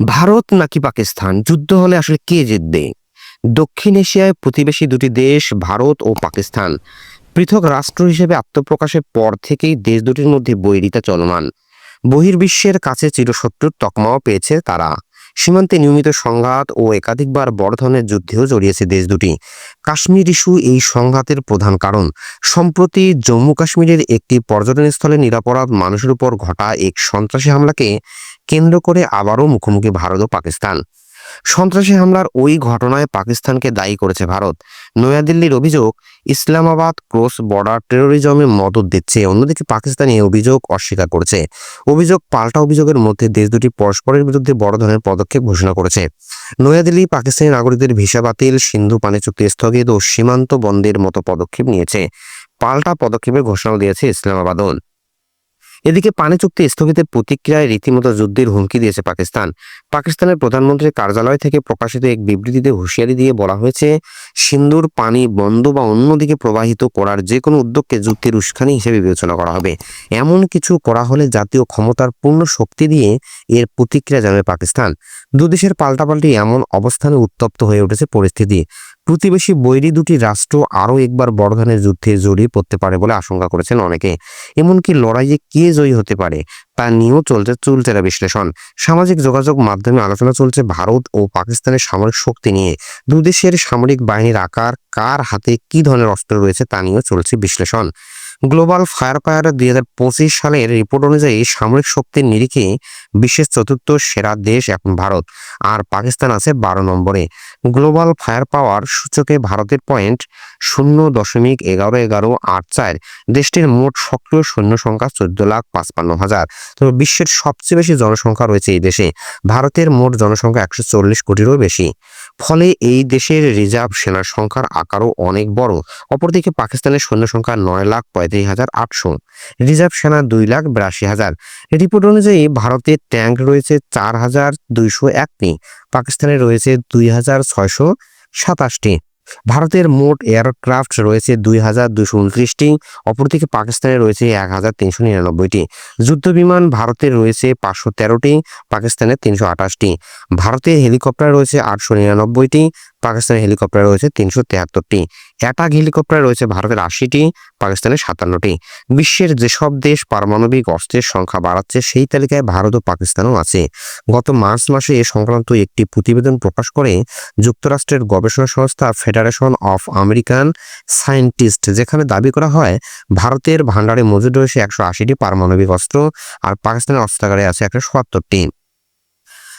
ভারত নাকি পাকিস্তান? যুদ্ধ হলে আসলে কে জিতবে? দক্ষিণ এশিয়ায় প্রতিবেশী দুটি দেশ, ভারত ও পাকিস্তান। পৃথক রাষ্ট্র হিসেবে আত্মপ্রকাশের পর থেকেই দেশ দুটির মধ্যে বৈরিতা চলমান। বহির্বিশ্বের কাছে চিরশত্রুর তকমাও পেয়েছে তারা। সীমান্তে নিয়মিত সংঘাত ও একাধিকবার বড় ধরনের যুদ্ধেও জড়িয়েছে দেশ দুটি। কাশ্মীর ইস্যু এই সংঘাতের প্রধান কারণ। সম্প্রতি জম্মু কাশ্মীরের একটি পর্যটনস্থলে নিরাপরাধ মানুষের উপর ঘটা এক সন্ত্রাসী হামলাকে কেন্দ্র করে আবারও মুখোমুখি ভারত ও পাকিস্তান। সন্ত্রাসী হামলার ওই ঘটনায় পাকিস্তানকে দায়ী করেছে ভারত। নয়াদিল্লির অভিযোগ, ইসলামাবাদ ক্রস বর্ডার টেরোরিজমে মদত দিচ্ছে। অন্যদিকে পাকিস্তান এই অভিযোগ অস্বীকার করেছে। অভিযোগ পাল্টা অভিযোগের মধ্যে দেশ দুটি পরস্পরের বিরুদ্ধে বড় ধরনের পদক্ষেপ ঘোষণা করেছে। নয়াদিল্লি পাকিস্তানি নাগরিকদের ভিসা বাতিল, সিন্ধু পানি চুক্তি স্থগিত ও সীমান্ত বন্ধের মতো পদক্ষেপ নিয়েছে। পাল্টা পদক্ষেপের ঘোষণাও দিয়েছে ইসলামাবাদও। এদিকে পানি চুক্তি স্থগিতের প্রতিক্রিয়ায় রীতিমতো যুদ্ধের হুমকি দিয়েছে পাকিস্তান। পাকিস্তানের প্রধানমন্ত্রীর কার্যালয় থেকে প্রকাশিত এক বিবৃতিতে হুঁশিয়ারি দিয়ে বলা হয়েছে সিন্ধুর পানি বন্ধ বা অন্যদিকে প্রবাহিত করার যে কোনো উদ্যোগকে যুদ্ধের উস্কানি হিসেবে বিবেচনা করা হবে। এমন কিছু করা হলে জাতীয় ক্ষমতার পূর্ণ শক্তি দিয়ে এর প্রতিক্রিয়া জানাবে পাকিস্তান। দুদেশের পাল্টাপাল্টি এমন অবস্থানে উত্তপ্ত হয়ে উঠেছে পরিস্থিতি। প্রতিবেশী বৈরী দুটি রাষ্ট্র আরও একবার বড় ধরনের যুদ্ধে জড়িয়ে পড়তে পারে বলে আশঙ্কা করেছেন অনেকে। এমনকি লড়াইয়ে কে জয়ী হতে পারে, তা নিয়েও চলছে চুলচেরা বিশ্লেষণ। সামাজিক যোগাযোগ মাধ্যমে আলোচনা চলছে ভারত ও পাকিস্তানের সামরিক শক্তি নিয়ে। দুদেশের সামরিক বাহিনীর আকার, কার হাতে কি ধরনের অস্ত্র রয়েছে তা নিয়েও চলছে বিশ্লেষণ। গ্লোবাল ফায়ার পায়ার দুই হাজার পঁচিশ সালের রিপোর্ট অনুযায়ী সামরিক শক্তির নিরিখে বিশ্বের চতুর্থ সেরা দেশ এখন ভারত, আর পাকিস্তান আছে বারো নম্বরে। গ্লোবাল ফায়ার পাওয়ার সূচকে ভারতের পয়েন্ট শূন্য দশমিক এগারো এগারো আট চার, দেশটির মোট সক্রিয় সৈন্য সংখ্যা চোদ্দ লাখ পাঁচপান্ন হাজার। তবে বিশ্বের সবচেয়ে বেশি জনসংখ্যা রয়েছে এই দেশে, ভারতের মোট জনসংখ্যা একশো চল্লিশ কোটিরও বেশি। ফলে এই দেশের রিজার্ভ সেনার সংখ্যার আকারও অনেক বড়, অপরদিকে পাকিস্তানের সৈন্য সংখ্যা নয় লাখ হাজার আটশো। রিজার্ভ সেনা দুই লাখ বিরাশি হাজার। রিপোর্ট অনুযায়ী ভারতের ট্যাঙ্ক রয়েছে চার হাজার দুইশো একটি, পাকিস্তানে রয়েছে দুই হাজার ছয়শো সাতাশটি। ভারতের মোট এয়ারক্রাফট রয়েছে দুই হাজার দুশো উনত্রিশটি, অপরদিকে পাকিস্তানে রয়েছে এক হাজার তিনশো নিরানব্বইটি। যুদ্ধ বিমান ভারতের রয়েছে পাঁচশো তেরোটি পাকিস্তানের তিনশো আঠাশটি। ভারতের হেলিকপ্টার রয়েছে আটশো নিরানব্বইটি পাকিস্তানের হেলিকপ্টার রয়েছে তিনশো তেহাত্তরটি। অ্যাটাক হেলিকপ্টার রয়েছে ভারতের আশিটি, পাকিস্তানের সাতান্নটি। বিশ্বের যেসব দেশ পারমাণবিক অস্ত্রের সংখ্যা বাড়াচ্ছে, সেই তালিকায় ভারত ও পাকিস্তানও আছে। গত মার্চ মাসে এ সংক্রান্ত একটি প্রতিবেদন প্রকাশ করে যুক্তরাষ্ট্রের গবেষণা সংস্থা ফেডারেশন অফ আমেরিকান সায়েন্টিস্ট, যেখানে দাবি করা হয়, ভারতের ভান্ডারে মজুদ রয়েছে একশো আশিটি পারমাণবিক অস্ত্র আর পাকিস্তানের অস্ত্রাগারে আছে একশো সত্তরটি।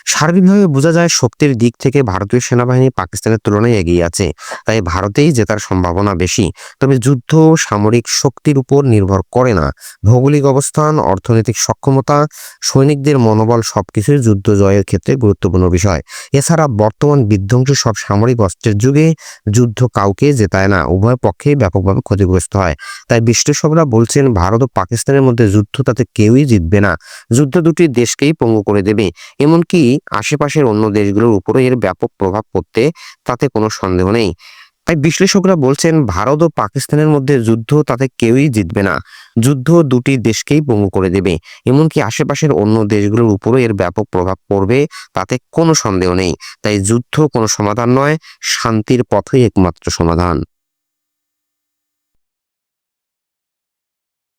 সার্বিকভাবে বোঝা যায় শক্তির দিক থেকে ভারতীয় সেনাবাহিনী পাকিস্তানের তুলনায় এগিয়ে আছে। তাই ভারতেই জেতার সম্ভাবনা বেশি। তবে যুদ্ধ সামরিক শক্তির উপর নির্ভর করে না। ভৌগোলিক অবস্থান, অর্থনৈতিক সক্ষমতা, সৈনিকদের মনোবল সবকিছুই যুদ্ধ জয়ের ক্ষেত্রে গুরুত্বপূর্ণ বিষয়। এছাড়া বর্তমান বিধ্বংসী সব সামরিক অস্ত্রের যুগে যুদ্ধ কাউকে জেতায় না, উভয় পক্ষেই ব্যাপকভাবে ক্ষতিগ্রস্ত হয়। তাই বিশ্লেষকরা বলছেন, ভারত ও পাকিস্তানের মধ্যে যুদ্ধ তাতে কেউই জিতবে না। যুদ্ধ দুটি দেশকেই পঙ্গু করে দেবে। এমনকি আশেপাশের অন্য দেশগুলোর উপরে এর ব্যাপক প্রভাব পড়তে তাতে কোনো সন্দেহ নেই। তাই বিশ্লেষকরা বলছেন, ভারত ও পাকিস্তানের মধ্যে যুদ্ধ তাতে কেউই জিতবে না। যুদ্ধ দুটি দেশকেই পঙ্গু করে দেবে। এমনকি আশেপাশের অন্য দেশগুলোর উপরও এর ব্যাপক প্রভাব পড়বে, তাতে কোনো সন্দেহ নেই। তাই যুদ্ধ কোনো সমাধান নয়, শান্তির পথই একমাত্র সমাধান।